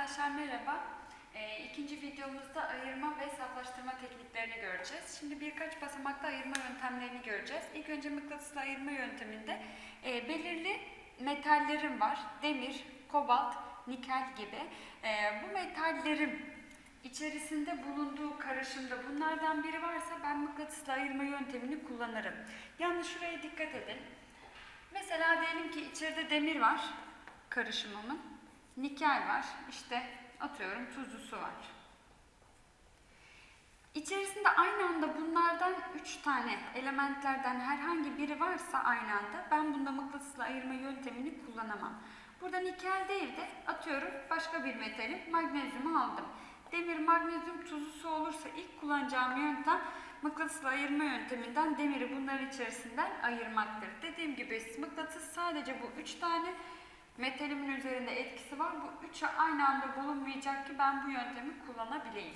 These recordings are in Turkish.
Arkadaşlar merhaba. Ee, ikinci videomuzda ayırma ve saflaştırma tekniklerini göreceğiz. Şimdi birkaç basamakta ayırma yöntemlerini göreceğiz. İlk önce mıknatıslı ayırma yönteminde e, belirli metallerim var. Demir, kobalt, nikel gibi. E, bu metallerin içerisinde bulunduğu karışımda bunlardan biri varsa ben mıknatıslı ayırma yöntemini kullanırım. Yalnız şuraya dikkat edin. Mesela diyelim ki içeride demir var karışımımın. Nikel var. İşte atıyorum tuzlu su var. İçerisinde aynı anda bunlardan 3 tane elementlerden herhangi biri varsa aynı anda ben bunda mıknatısla ayırma yöntemini kullanamam. Burada nikel değil de atıyorum başka bir metali magnezyumu aldım. Demir, magnezyum, tuzlu su olursa ilk kullanacağım yöntem mıknatısla ayırma yönteminden demiri bunların içerisinden ayırmaktır. Dediğim gibi mıknatıs sadece bu 3 tane metalimin üzerinde etkisi var. Bu üçü aynı anda bulunmayacak ki ben bu yöntemi kullanabileyim.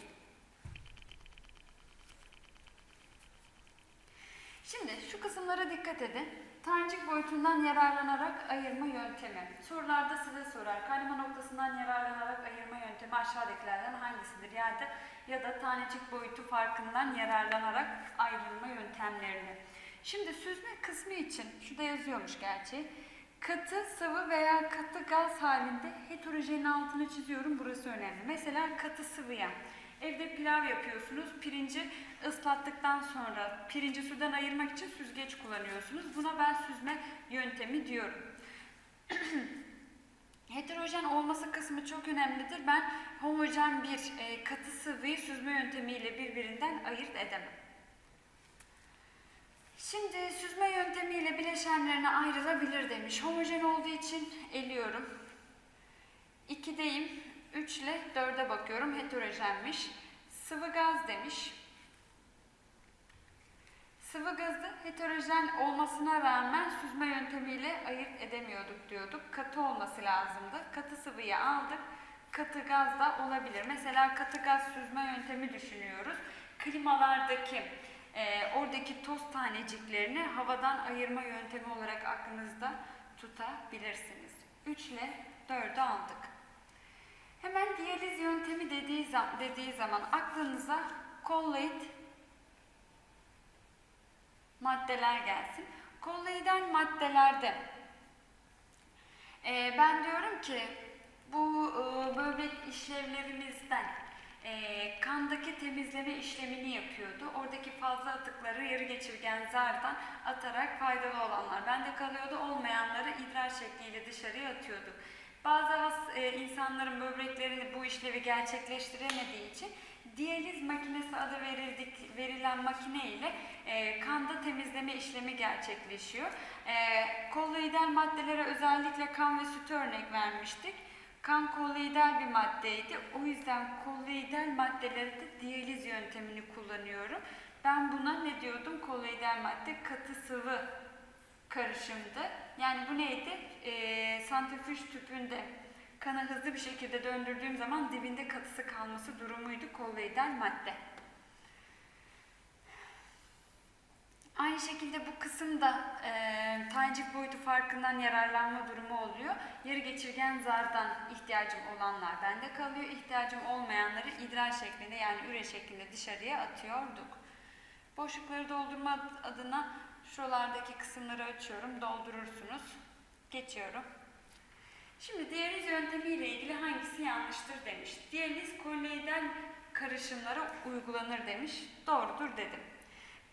Şimdi şu kısımlara dikkat edin. Tanecik boyutundan yararlanarak ayırma yöntemi. Sorularda size sorar. Kaynama noktasından yararlanarak ayırma yöntemi aşağıdakilerden hangisidir? Ya da, ya da tanecik boyutu farkından yararlanarak ayrılma yöntemlerini. Şimdi süzme kısmı için, şurada yazıyormuş gerçi. Katı, sıvı veya katı gaz halinde heterojenin altını çiziyorum. Burası önemli. Mesela katı sıvıya. Evde pilav yapıyorsunuz. Pirinci ıslattıktan sonra pirinci sudan ayırmak için süzgeç kullanıyorsunuz. Buna ben süzme yöntemi diyorum. Heterojen olması kısmı çok önemlidir. Ben homojen bir e, katı sıvıyı süzme yöntemiyle birbirinden ayırt edemem. Şimdi süzme yöntemiyle bileşenlerine ayrılabilir demiş. Homojen olduğu için eliyorum. 2'deyim. 3 ile 4'e bakıyorum. Heterojenmiş. Sıvı gaz demiş. Sıvı gazı heterojen olmasına rağmen süzme yöntemiyle ayırt edemiyorduk diyorduk. Katı olması lazımdı. Katı sıvıyı aldık. Katı gaz da olabilir. Mesela katı gaz süzme yöntemi düşünüyoruz. Klimalardaki e, oradaki toz taneciklerini havadan ayırma yöntemi olarak aklınızda tutabilirsiniz. 3 ile 4'ü aldık. Hemen diyaliz yöntemi dediği, zaman, dediği zaman aklınıza kolloid maddeler gelsin. Kolloidal maddelerde e, ben diyorum ki bu e, böbrek işlevlerimizden e, kandaki temizleme işlemini yapıyordu. Oradaki fazla atıkları yarı geçirgen zardan atarak faydalı olanlar bende kalıyordu. Olmayanları idrar şekliyle dışarıya atıyordu. Bazı has, e, insanların böbreklerini bu işlevi gerçekleştiremediği için diyaliz makinesi adı verildik, verilen makine ile e, kanda temizleme işlemi gerçekleşiyor. E, kolloidal maddelere özellikle kan ve sütü örnek vermiştik. Kan kolloidal bir maddeydi. O yüzden kolloidal maddelerde diyaliz yöntemini kullanıyorum. Ben buna ne diyordum? Kolloidal madde katı sıvı karışımdı. Yani bu neydi? E, santrifüj tüpünde kanı hızlı bir şekilde döndürdüğüm zaman dibinde katısı kalması durumuydu kolloidal madde. Aynı şekilde bu kısımda e, tanecik boyutu farkından yararlanma durumu oluyor. Yarı geçirgen zardan ihtiyacım olanlar bende kalıyor. İhtiyacım olmayanları idrar şeklinde yani üre şeklinde dışarıya atıyorduk. Boşlukları doldurma adına şuralardaki kısımları açıyorum. Doldurursunuz. Geçiyorum. Şimdi diyaliz yöntemiyle ilgili hangisi yanlıştır demiş. Diyaliz kolloidal karışımlara uygulanır demiş. Doğrudur dedim.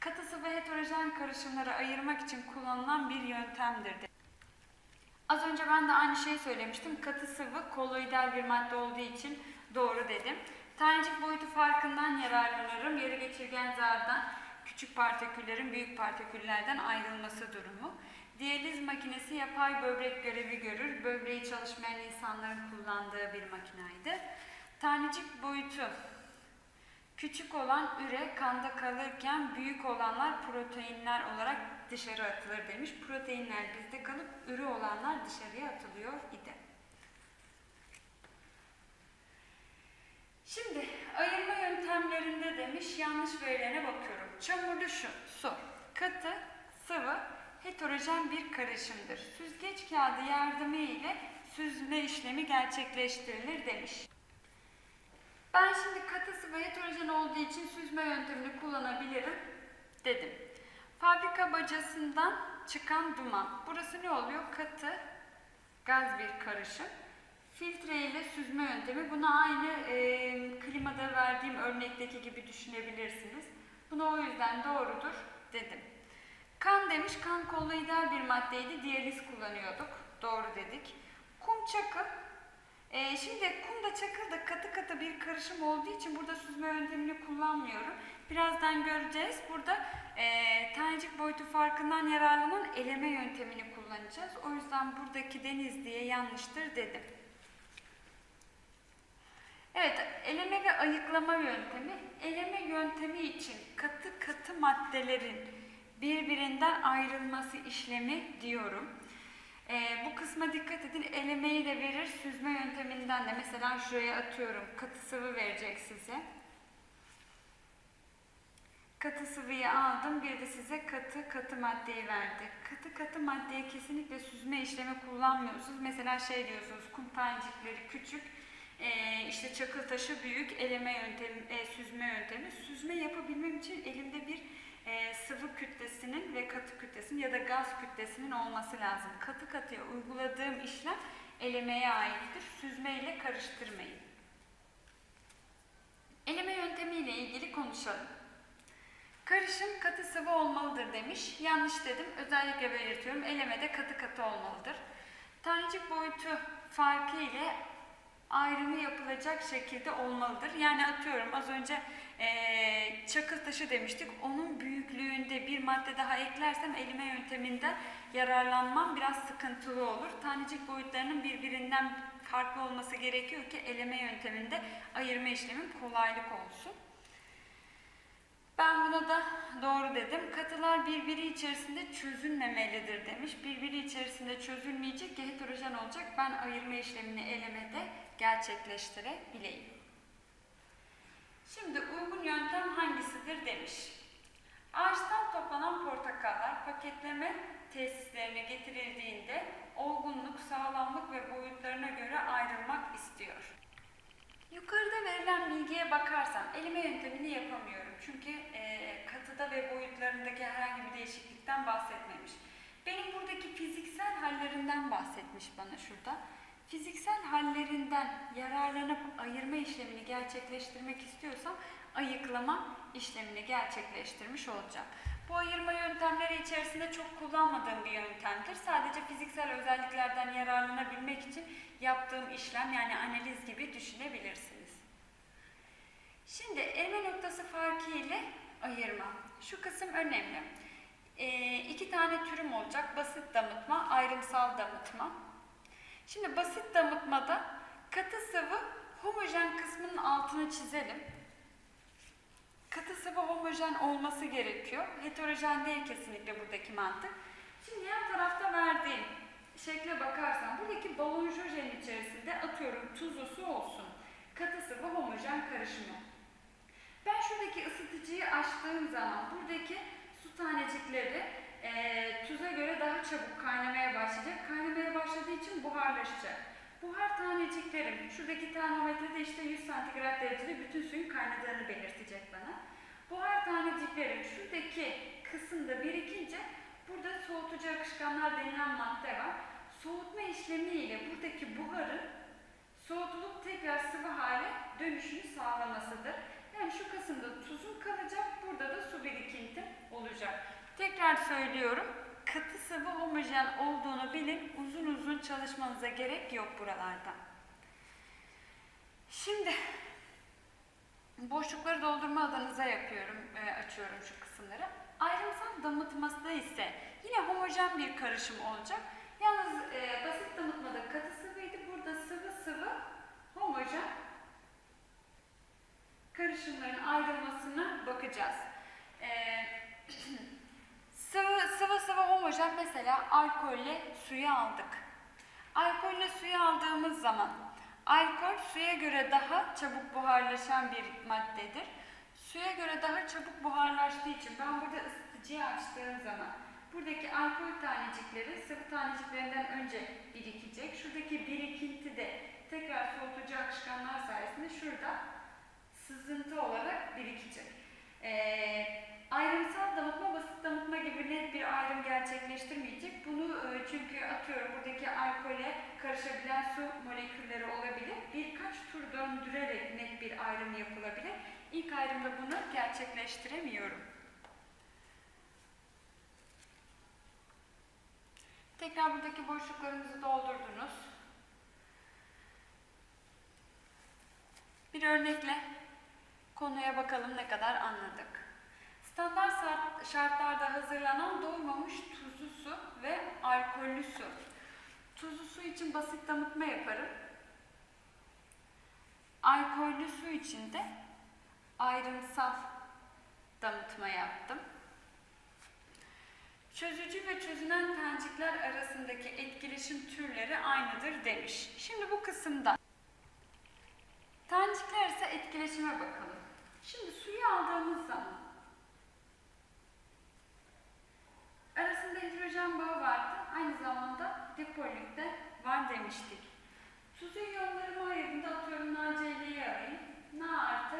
Katı sıvı heterojen karışımları ayırmak için kullanılan bir yöntemdir. Az önce ben de aynı şeyi söylemiştim. Katı sıvı kolloidal bir madde olduğu için doğru dedim. Tanecik boyutu farkından yararlanırım. Yarı geçirgen zardan küçük partiküllerin büyük partiküllerden ayrılması durumu. Diyaliz makinesi yapay böbrek görevi görür. Böbreği çalışmayan insanların kullandığı bir makinaydı. Tanecik boyutu küçük olan üre kanda kalırken büyük olanlar proteinler olarak dışarı atılır demiş. Proteinler bizde kalıp üre olanlar dışarıya atılıyor idi. Şimdi ayırma yöntemlerinde demiş yanlış verilene bakıyorum. Çamurlu şu, su, katı, sıvı, heterojen bir karışımdır. Süzgeç kağıdı yardımı ile süzme işlemi gerçekleştirilir demiş. Ben şimdi katı sıvı heterojen olduğu için süzme yöntemini kullanabilirim dedim. Fabrika bacasından çıkan duman. Burası ne oluyor? Katı gaz bir karışım. Filtre ile süzme yöntemi. Buna aynı e, klimada verdiğim örnekteki gibi düşünebilirsiniz. Buna o yüzden doğrudur dedim. Kan demiş, kan kolloidal bir maddeydi, diyaliz kullanıyorduk. Doğru dedik. Kum çakıl. Ee, şimdi kum da çakıl da katı katı bir karışım olduğu için burada süzme yöntemini kullanmıyorum. Birazdan göreceğiz. Burada e, tanecik boyutu farkından yararlanan eleme yöntemini kullanacağız. O yüzden buradaki deniz diye yanlıştır dedim. Evet, eleme ve ayıklama yöntemi. Eleme yöntemi için katı katı maddelerin birbirinden ayrılması işlemi diyorum. Ee, bu kısma dikkat edin. Elemeyi de verir. Süzme yönteminden de mesela şuraya atıyorum. Katı sıvı verecek size. Katı sıvıyı aldım. Bir de size katı katı maddeyi verdi. Katı katı maddeye kesinlikle süzme işlemi kullanmıyorsunuz. Mesela şey diyorsunuz. Kum tanecikleri küçük. Ee, işte çakıl taşı büyük. Eleme yöntemi, e, süzme yöntemi. Süzme yapabilmem için elimde bir e, sıvı kütlesinin ve katı kütlesinin ya da gaz kütlesinin olması lazım. Katı katıya uyguladığım işlem elemeye aittir. Süzme ile karıştırmayın. Eleme yöntemi ile ilgili konuşalım. Karışım katı sıvı olmalıdır demiş. Yanlış dedim. Özellikle belirtiyorum. Elemede katı katı olmalıdır. Tanecik boyutu farkı ile ayrımı yapılacak şekilde olmalıdır. Yani atıyorum az önce ee, çakıl taşı demiştik. Onun büyüklüğünde bir madde daha eklersem elime yönteminden yararlanmam biraz sıkıntılı olur. Tanecik boyutlarının birbirinden farklı olması gerekiyor ki eleme yönteminde ayırma işlemim kolaylık olsun. Ben buna da doğru dedim. Katılar birbiri içerisinde çözülmemelidir demiş. Birbiri içerisinde çözülmeyecek ki heterojen olacak. Ben ayırma işlemini elemede gerçekleştirebileyim. Şimdi uygun yöntem hangisidir demiş. Ağaçtan toplanan portakallar paketleme tesislerine getirildiğinde olgunluk, sağlamlık ve boyutlarına göre ayrılmak istiyor. Yukarıda verilen bilgiye bakarsam elime yöntemini yapamıyorum. Çünkü e, katıda ve boyutlarındaki herhangi bir değişiklikten bahsetmemiş. Benim buradaki fiziksel hallerinden bahsetmiş bana şurada. Fiziksel hallerinden yararlanıp ayırma işlemini gerçekleştirmek istiyorsam ayıklama işlemini gerçekleştirmiş olacağım. Bu ayırma yöntemleri içerisinde çok kullanmadığım bir yöntemdir. Sadece fiziksel özelliklerden yararlanabilmek için yaptığım işlem yani analiz gibi düşünebilirsiniz. Şimdi elme noktası farkı ile ayırma. Şu kısım önemli. E, iki tane türüm olacak. Basit damıtma, ayrımsal damıtma. Şimdi basit damıtmada katı sıvı homojen kısmının altını çizelim. Katı sıvı homojen olması gerekiyor. Heterojen değil kesinlikle buradaki mantık. Şimdi yan tarafta verdiğim şekle bakarsam buradaki balonjojen içerisinde atıyorum tuzlu su olsun. Katı sıvı homojen karışımı. Ben şuradaki ısıtıcıyı açtığım zaman buradaki su tanecikleri e, tuza göre daha çabuk kaynamaya başlayacak. Kaynamaya başladığı için buharlaşacak. Buhar taneciklerim, şuradaki termometrede işte 100 santigrat derecede bütün suyun kaynadığını belirtecek bana. Buhar taneciklerim şuradaki kısımda birikince burada soğutucu akışkanlar denilen madde var. Soğutma işlemiyle buradaki buharın soğutulup tekrar sıvı hale dönüşünü sağlamasıdır. Yani şu kısımda tuzum kalacak, burada da su birikintim olacak. Tekrar söylüyorum, katı sıvı homojen olduğunu bilin, uzun uzun çalışmanıza gerek yok buralarda. Şimdi boşlukları doldurma alanınıza yapıyorum, e, açıyorum şu kısımları. Ayrımsal damıtması ise yine homojen bir karışım olacak. Yalnız e, basit damıtmada katı sıvıydı, burada sıvı sıvı homojen karışımların ayrılmasına bakacağız. Ee, sıvı, sıvı sıvı homojen mesela alkolle suyu aldık. Alkolle suyu aldığımız zaman alkol suya göre daha çabuk buharlaşan bir maddedir. Suya göre daha çabuk buharlaştığı için ben burada ısıtıcıyı açtığım zaman buradaki alkol tanecikleri sıvı taneciklerinden önce birikecek. Şuradaki birikinti de tekrar soğutucu akışkanlar sayesinde şurada sızıntı olarak birikecek. Ee, ayrımsal damıtma, basit damıtma gibi net bir ayrım gerçekleştirmeyecek. Bunu e, çünkü atıyorum buradaki alkole karışabilen su molekülleri olabilir. Birkaç tur döndürerek net bir ayrım yapılabilir. İlk ayrımda bunu gerçekleştiremiyorum. Tekrar buradaki boşluklarımızı doldurdunuz. Bir örnekle konuya bakalım ne kadar anladık. Standart şart- şartlarda hazırlanan doymamış tuzlu su ve alkollü su. Tuzlu su için basit damıtma yaparım. Alkollü su için de ayrımsal damıtma yaptım. Çözücü ve çözünen tanecikler arasındaki etkileşim türleri aynıdır demiş. Şimdi bu kısımda tanecikler ise etkileşime bakalım. Şimdi suyu aldığımız zaman arasında hidrojen bağı vardı. Aynı zamanda dipollik de var demiştik. Tuzu iyonlarıma ayırdığımda atıyorum NaCl'yi arayayım. Na artı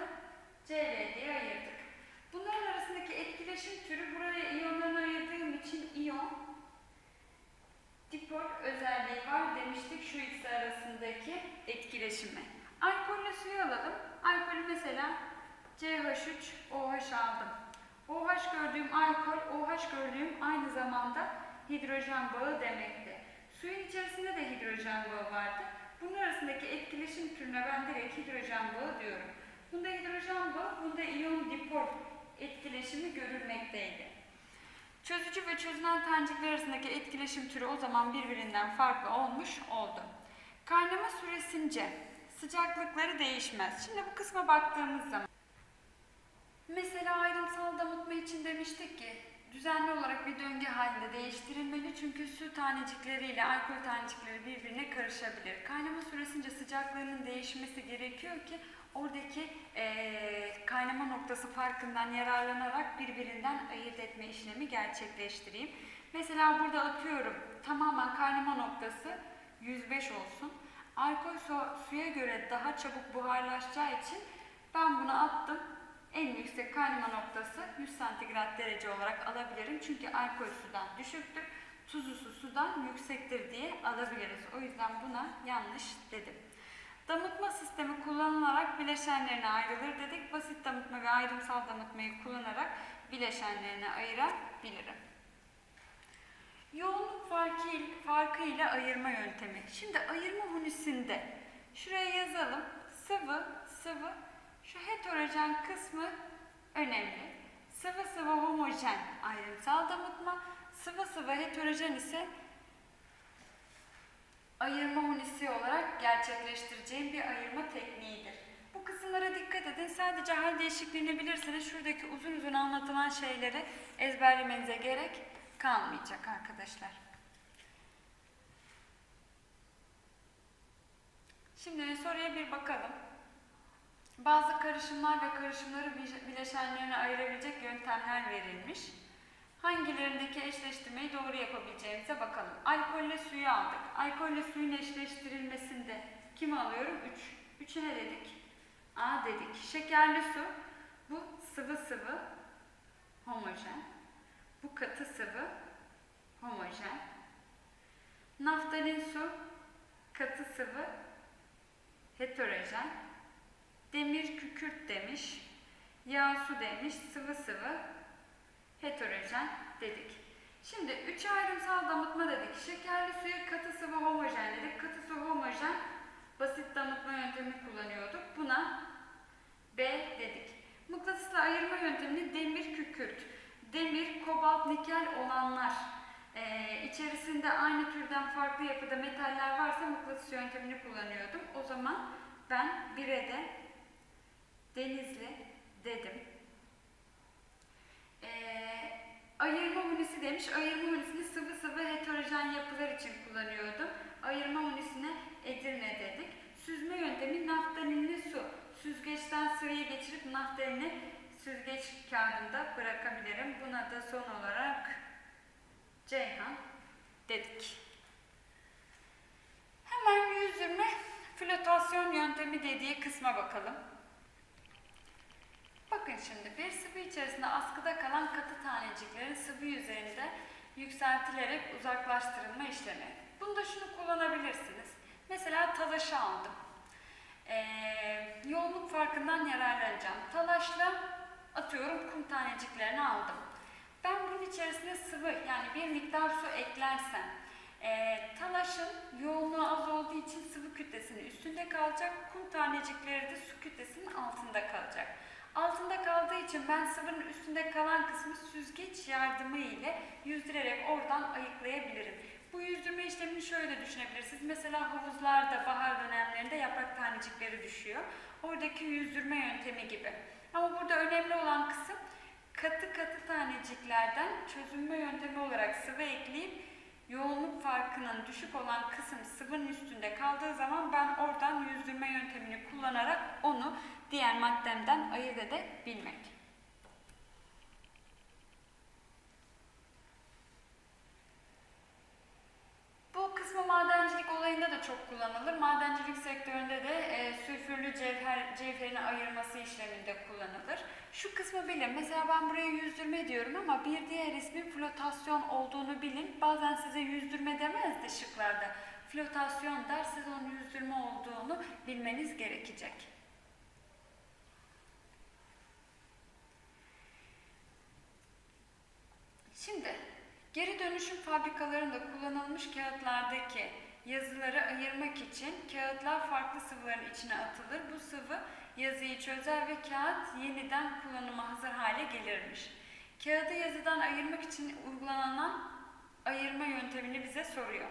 Cl diye ayırdık. Bunların arasındaki etkileşim türü buraya iyonlarını ayırdığım için iyon dipol özelliği var demiştik şu ikisi arasındaki etkileşimi. Alkolle suyu alalım. Alkolü mesela CH3OH aldım. OH gördüğüm alkol, OH gördüğüm aynı zamanda hidrojen bağı demekti. Suyun içerisinde de hidrojen bağı vardı. Bunun arasındaki etkileşim türüne ben direkt hidrojen bağı diyorum. Bunda hidrojen bağı, bunda iyon dipol etkileşimi görülmekteydi. Çözücü ve çözünen tanecikler arasındaki etkileşim türü o zaman birbirinden farklı olmuş oldu. Kaynama süresince sıcaklıkları değişmez. Şimdi bu kısma baktığımız zaman mesela ayrımsal damıtma için demiştik ki düzenli olarak bir döngü halinde değiştirilmeli çünkü su tanecikleriyle alkol tanecikleri birbirine karışabilir. Kaynama süresince sıcaklığının değişmesi gerekiyor ki oradaki eee, kaynama noktası farkından yararlanarak birbirinden ayırt etme işlemi gerçekleştireyim. Mesela burada atıyorum tamamen kaynama noktası 105 olsun. Alkol su, suya göre daha çabuk buharlaşacağı için ben bunu attım. En yüksek kaynama noktası 100 santigrat derece olarak alabilirim. Çünkü alkol sudan düşüktür. Tuzlu su sudan yüksektir diye alabiliriz. O yüzden buna yanlış dedim. Damıtma sistemi kullanılarak bileşenlerine ayrılır dedik. Basit damıtma ve ayrımsal damıtmayı kullanarak bileşenlerine ayırabilirim. Yoğunluk farkı, farkı ile ayırma yöntemi. Şimdi ayırma hunisinde şuraya yazalım. Sıvı, sıvı. Şu heterojen kısmı önemli. Sıvı sıvı homojen ayrımsal damıtma. Sıvı sıvı heterojen ise ayırma unisi olarak gerçekleştireceğim bir ayırma tekniğidir. Bu kısımlara dikkat edin. Sadece hal değişikliğini bilirseniz şuradaki uzun uzun anlatılan şeyleri ezberlemenize gerek kalmayacak arkadaşlar. Şimdi soruya bir bakalım. Bazı karışımlar ve karışımları bile- bileşenlerine ayırabilecek yöntemler verilmiş. Hangilerindeki eşleştirmeyi doğru yapabileceğimize bakalım. Alkolle suyu aldık. Alkolle suyun eşleştirilmesinde kimi alıyorum? 3. 3'e ne dedik? A dedik. Şekerli su. Bu sıvı sıvı homojen. Bu katı sıvı homojen. Naftalin su katı sıvı heterojen. Demir kükürt demiş. Yağ su demiş. Sıvı sıvı heterojen dedik. Şimdi üç ayrımsal damıtma dedik. Şekerli suya katı sıvı homojen dedik. Katı sıvı homojen basit damıtma yöntemi kullanıyorduk. Buna B dedik. Mıknatısla ayırma yöntemini demir kükürt. Demir, kobalt, nikel olanlar ee, içerisinde aynı türden farklı yapıda metaller varsa mıknatıs yöntemini kullanıyordum. O zaman ben 1'e de denizli dedim. Ee, ayırma unisi demiş. Ayırma unisini sıvı sıvı heterojen yapılar için kullanıyordum. Ayırma unisine Edirne dedik. Süzme yöntemi naftalinli su. Süzgeçten sıvıya geçirip naftalini süzgeç kağıdında bırakabilirim. Buna da son olarak Ceyhan dedik. Hemen yüzüme flotasyon yöntemi dediği kısma bakalım. Bakın şimdi bir sıvı içerisinde askıda kalan katı taneciklerin sıvı yüzeyinde yükseltilerek uzaklaştırılma işlemi. Bunda şunu kullanabilirsiniz. Mesela talaşı aldım. Ee, yoğunluk farkından yararlanacağım. Talaşla atıyorum kum taneciklerini aldım. Ben bunun içerisine sıvı yani bir miktar su eklersem e, talaşın yoğunluğu az olduğu için sıvı kütlesinin üstünde kalacak. Kum tanecikleri de su kütlesinin altında kalacak. Altında kaldığı için ben sıvının üstünde kalan kısmı süzgeç yardımı ile yüzdürerek oradan ayıklayabilirim. Bu yüzdürme işlemini şöyle düşünebilirsiniz. Mesela havuzlarda bahar dönemlerinde yaprak tanecikleri düşüyor. Oradaki yüzdürme yöntemi gibi. Ama burada önemli olan kısım katı katı taneciklerden çözünme yöntemi olarak sıvı ekleyip yoğunluk farkının düşük olan kısım sıvının üstünde kaldığı zaman ben oradan yüzdürme yöntemini kullanarak onu diğer maddemden ayırt edebilmek. Bu kısmı madencilik olayında da çok kullanılır. Madencilik sektöründe de e, sülfürlü cevher, cevherini ayırması işleminde kullanılır. Şu kısmı bilin. Mesela ben buraya yüzdürme diyorum ama bir diğer ismin flotasyon olduğunu bilin. Bazen size yüzdürme demez de şıklarda. Flotasyon der, siz onun yüzdürme olduğunu bilmeniz gerekecek. Şimdi geri dönüşüm fabrikalarında kullanılmış kağıtlardaki yazıları ayırmak için kağıtlar farklı sıvıların içine atılır. Bu sıvı yazıyı çözer ve kağıt yeniden kullanıma hazır hale gelirmiş. Kağıdı yazıdan ayırmak için uygulanan ayırma yöntemini bize soruyor.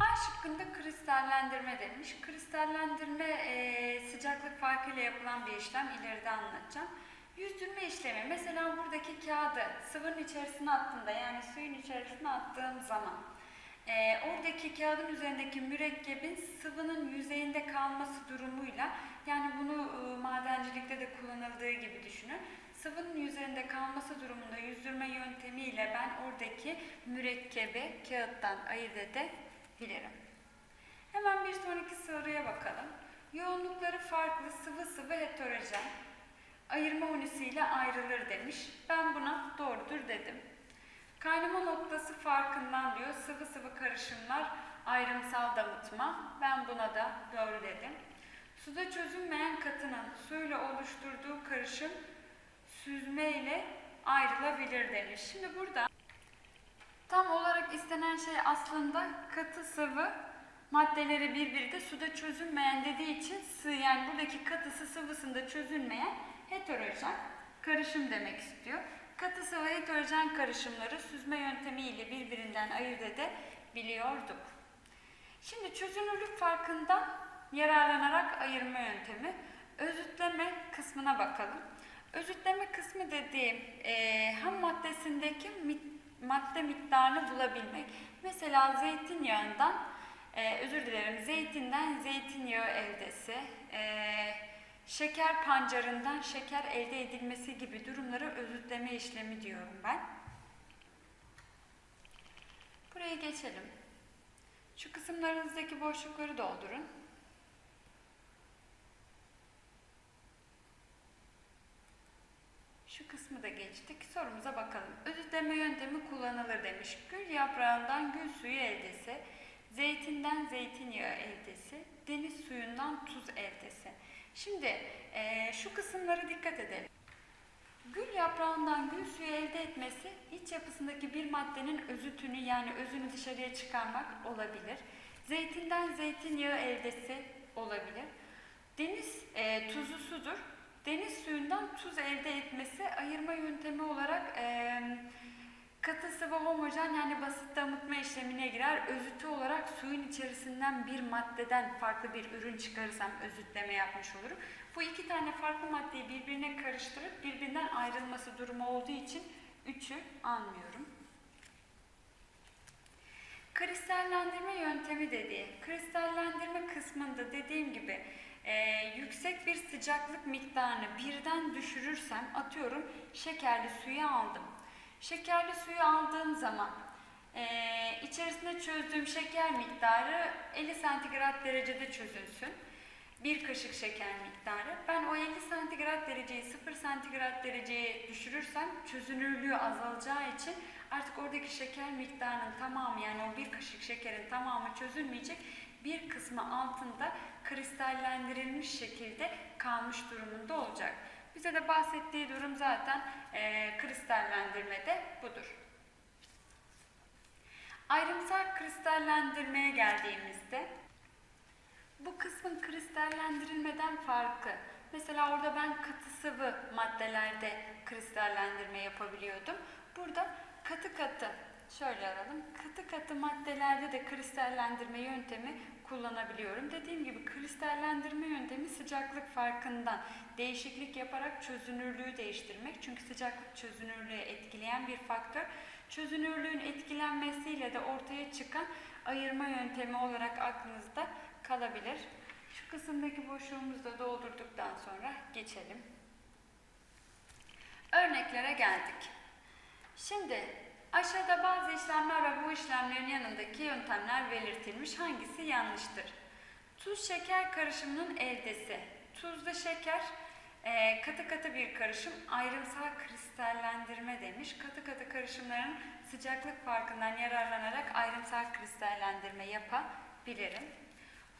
A şıkkında kristallendirme demiş. Kristallendirme e, sıcaklık farkıyla yapılan bir işlem. İleride anlatacağım. Yüzdürme işlemi. Mesela buradaki kağıdı sıvının içerisine attığımda yani suyun içerisine attığım zaman e, oradaki kağıdın üzerindeki mürekkebin sıvının yüzeyinde kalması durumuyla yani bunu e, madencilikte de kullanıldığı gibi düşünün. Sıvının yüzeyinde kalması durumunda yüzdürme yöntemiyle ben oradaki mürekkebi kağıttan ayırt edebilirim. Hemen bir sonraki soruya bakalım. Yoğunlukları farklı sıvı sıvı heterojen ayırma unisiyle ayrılır demiş. Ben buna doğrudur dedim. Kaynama noktası farkından diyor sıvı sıvı karışımlar ayrımsal damıtma. Ben buna da doğru dedim. Suda çözünmeyen katının suyla oluşturduğu karışım süzme ile ayrılabilir demiş. Şimdi burada tam olarak istenen şey aslında katı sıvı maddeleri birbiri de suda çözünmeyen dediği için sı yani buradaki katısı sıvısında çözünmeyen heterojen karışım demek istiyor. Katı sıvı heterojen karışımları süzme yöntemiyle birbirinden ayırt edebiliyorduk. Şimdi çözünürlük farkından yararlanarak ayırma yöntemi. Özütleme kısmına bakalım. Özütleme kısmı dediğim e, ham maddesindeki mit, madde miktarını bulabilmek. Mesela zeytinyağından, e, özür dilerim zeytinden zeytinyağı eldesi, e, şeker pancarından şeker elde edilmesi gibi durumlara özütleme işlemi diyorum ben. Buraya geçelim. Şu kısımlarınızdaki boşlukları doldurun. Şu kısmı da geçtik. Sorumuza bakalım. Özütleme yöntemi kullanılır demiş. Gül yaprağından gül suyu eldesi, zeytinden zeytinyağı eldesi, deniz suyundan tuz eldesi. Şimdi e, şu kısımlara dikkat edelim. Gül yaprağından gül suyu elde etmesi iç yapısındaki bir maddenin özütünü yani özünü dışarıya çıkarmak olabilir. Zeytinden zeytinyağı eldesi olabilir. Deniz e, tuzu sudur. Deniz suyundan tuz elde etmesi ayırma yöntemi olarak e, katı sıvı homojen yani basit damıtma işlemine girer. Özütü olarak suyun içerisinden bir maddeden farklı bir ürün çıkarırsam özütleme yapmış olurum. Bu iki tane farklı maddeyi birbirine karıştırıp birbirinden ayrılması durumu olduğu için üçü almıyorum. Kristallendirme yöntemi dediği, kristallendirme kısmında dediğim gibi e, yüksek bir sıcaklık miktarını birden düşürürsem atıyorum şekerli suyu aldım. Şekerli suyu aldığım zaman e, içerisinde çözdüğüm şeker miktarı 50 santigrat derecede çözülsün. bir kaşık şeker miktarı. Ben o 50 santigrat dereceyi 0 santigrat dereceye düşürürsem çözünürlüğü azalacağı için artık oradaki şeker miktarının tamamı yani o bir kaşık şekerin tamamı çözülmeyecek. Bir kısmı altında kristallendirilmiş şekilde kalmış durumunda olacak. Bize de bahsettiği durum zaten e, kristallendirmede budur. Ayrımsal kristallendirmeye geldiğimizde bu kısmın kristallendirilmeden farkı. Mesela orada ben katı sıvı maddelerde kristallendirme yapabiliyordum. Burada katı katı, şöyle alalım, katı katı maddelerde de kristallendirme yöntemi kullanabiliyorum. Dediğim gibi kristallendirme yöntemi sıcaklık farkından değişiklik yaparak çözünürlüğü değiştirmek. Çünkü sıcaklık çözünürlüğü etkileyen bir faktör. Çözünürlüğün etkilenmesiyle de ortaya çıkan ayırma yöntemi olarak aklınızda kalabilir. Şu kısımdaki boşluğumuzu da doldurduktan sonra geçelim. Örneklere geldik. Şimdi aşağıda bazı işlemler ve bu işlemlerin yanındaki yöntemler belirtilmiş. Hangisi yanlıştır? Tuz şeker karışımının eldesi. Tuzlu şeker e, katı katı bir karışım ayrımsal kristallendirme demiş. Katı katı karışımların sıcaklık farkından yararlanarak ayrımsal kristallendirme yapabilirim.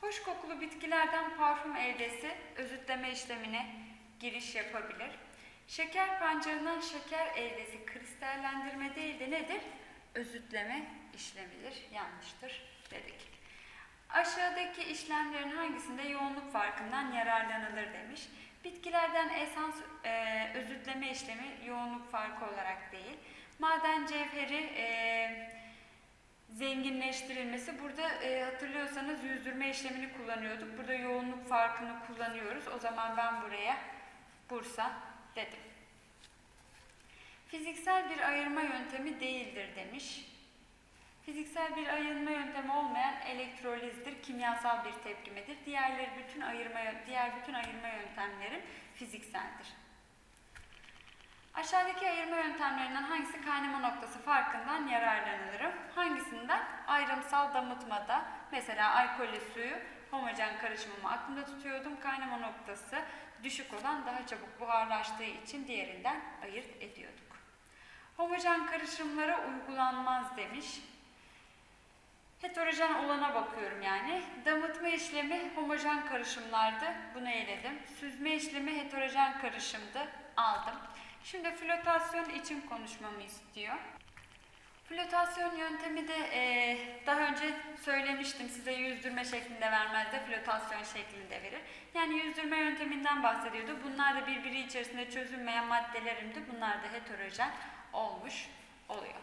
Hoş kokulu bitkilerden parfüm eldesi özütleme işlemine giriş yapabilir. Şeker pancarından şeker eldesi kristallendirme değil de nedir? Özütleme işlemidir. Yanlıştır dedik. Aşağıdaki işlemlerin hangisinde yoğunluk farkından yararlanılır demiş. Bitkilerden esans e, özütleme işlemi yoğunluk farkı olarak değil. Maden cevheri e, zenginleştirilmesi. Burada e, hatırlıyorsanız yüzdürme işlemini kullanıyorduk. Burada yoğunluk farkını kullanıyoruz. O zaman ben buraya Bursa dedim. Fiziksel bir ayırma yöntemi değildir demiş. Fiziksel bir ayırma yöntemi olmayan elektrolizdir, kimyasal bir tepkimedir. Diğerleri bütün ayırma diğer bütün ayırma yöntemleri fizikseldir. Aşağıdaki ayırma yöntemlerinden hangisi kaynama noktası farkından yararlanılır? Hangisinden? Ayrımsal damıtmada mesela alkollü suyu homojen karışımımı aklımda tutuyordum. Kaynama noktası düşük olan daha çabuk buharlaştığı için diğerinden ayırt ediyorduk. Homojen karışımlara uygulanmaz demiş. Heterojen olana bakıyorum yani. Damıtma işlemi homojen karışımlardı. Bunu eledim. Süzme işlemi heterojen karışımdı. Aldım. Şimdi flotasyon için konuşmamı istiyor. Flotasyon yöntemi de e, daha önce söylemiştim size yüzdürme şeklinde vermez de flotasyon şeklinde verir. Yani yüzdürme yönteminden bahsediyordu. Bunlar da birbiri içerisinde çözülmeyen maddelerimdi. Bunlar da heterojen olmuş oluyor.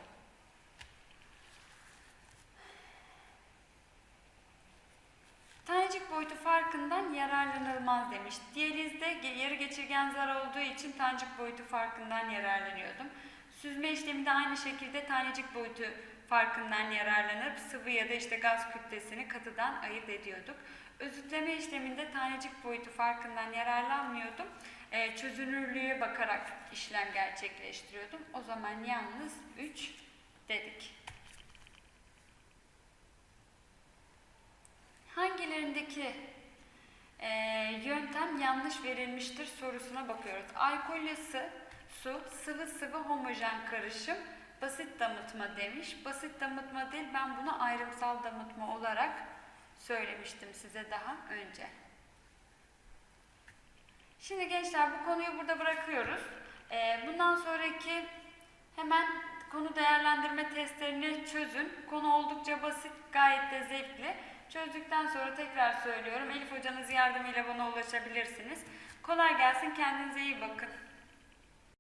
Tanecik boyutu farkından yararlanılmaz demiş. Diyalizde yarı geçirgen zar olduğu için tanecik boyutu farkından yararlanıyordum. Süzme işleminde aynı şekilde tanecik boyutu farkından yararlanıp sıvı ya da işte gaz kütlesini katıdan ayırt ediyorduk. Özütleme işleminde tanecik boyutu farkından yararlanmıyordum. Ee, çözünürlüğe bakarak işlem gerçekleştiriyordum. O zaman yalnız 3 dedik. Hangilerindeki e, yöntem yanlış verilmiştir sorusuna bakıyoruz. Alkollü su, su, sıvı sıvı homojen karışım, basit damıtma demiş. Basit damıtma değil, ben bunu ayrımsal damıtma olarak söylemiştim size daha önce. Şimdi gençler bu konuyu burada bırakıyoruz. E, bundan sonraki hemen konu değerlendirme testlerini çözün. Konu oldukça basit, gayet de zevkli. Çözdükten sonra tekrar söylüyorum. Elif hocanız yardımıyla bana ulaşabilirsiniz. Kolay gelsin. Kendinize iyi bakın.